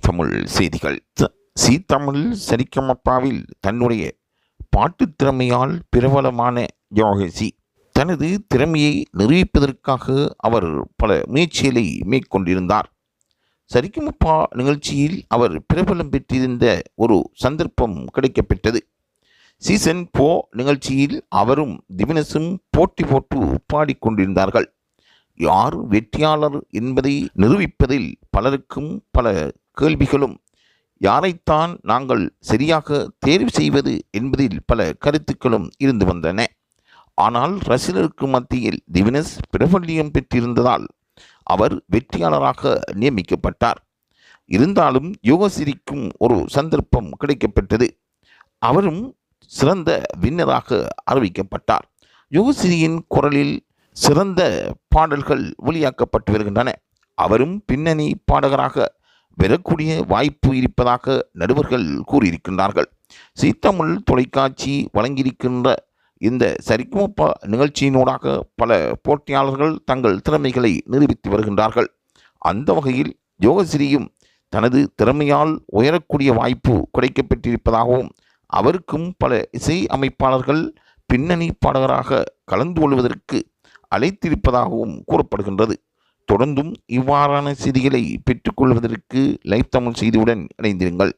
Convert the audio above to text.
தமிழ் செய்திகள். சி தமிழ் சரிகமப்பாவில் தன்னுடைய பாட்டுத் திறமையால் பிரபலமான யோகசி தனது திறமையை நிரூபிப்பதற்காக அவர் பல முயற்சிகளை மேற்கொண்டிருந்தார். சரிகமப்பா நிகழ்ச்சியில் அவர் பிரபலம் பெற்றிருந்த ஒரு சந்தர்ப்பம் கிடைக்கப்பெற்றது. சீசன் போ நிகழ்ச்சியில் அவரும் திவினஸும் போட்டி போட்டு பாடிக்கொண்டிருந்தார்கள். யார் வெற்றியாளர் என்பதை நிரூபிப்பதில் பலருக்கும் பல கேள்விகளும் யாரைத்தான் நாங்கள் சரியாக தேர்வு செய்வது என்பதில் பல கருத்துக்களும் இருந்து வந்தன. ஆனால் ரசிகருக்கு மத்தியில் திவினஸ் பிரபல்யம் பெற்றிருந்ததால் அவர் வெற்றியாளராக நியமிக்கப்பட்டார். இருந்தாலும் யோகசிரிக்கும் ஒரு சந்தர்ப்பம் கிடைக்கப்பெற்றது. அவரும் சிறந்த வின்னராக அறிவிக்கப்பட்டார். யோகசிரியின் குரலில் சிறந்த பாடல்கள் வெளியாக்கப்பட்டு வருகின்றன. அவரும் பின்னணி பாடகராக வரக்கூடிய வாய்ப்பு இருப்பதாக நடுவர்கள் கூறியிருக்கின்றார்கள். சீத்தமிழ் தொலைக்காட்சி வழங்கியிருக்கின்ற இந்த சரிகமப்பா நிகழ்ச்சியினூடாக பல போட்டியாளர்கள் தங்கள் திறமைகளை நிரூபித்து வருகின்றார்கள். அந்த வகையில் யோகஸ்ரீயும் தனது திறமையால் உயரக்கூடிய வாய்ப்பு கிடைக்கப்பட்டிருப்பதாகவும் அவருக்கும் பல இசை அமைப்பாளர்கள் பின்னணி பாடகராக கலந்து கொள்வதற்கு அழைத்திருப்பதாகவும் கூறப்படுகின்றது. தொடர்ந்தும் இவ்வாறான செய்திகளை பெற்றுக்கொள்வதற்கு லைவ் தமிழ் செய்தியுடன் இணைந்திருங்கள்.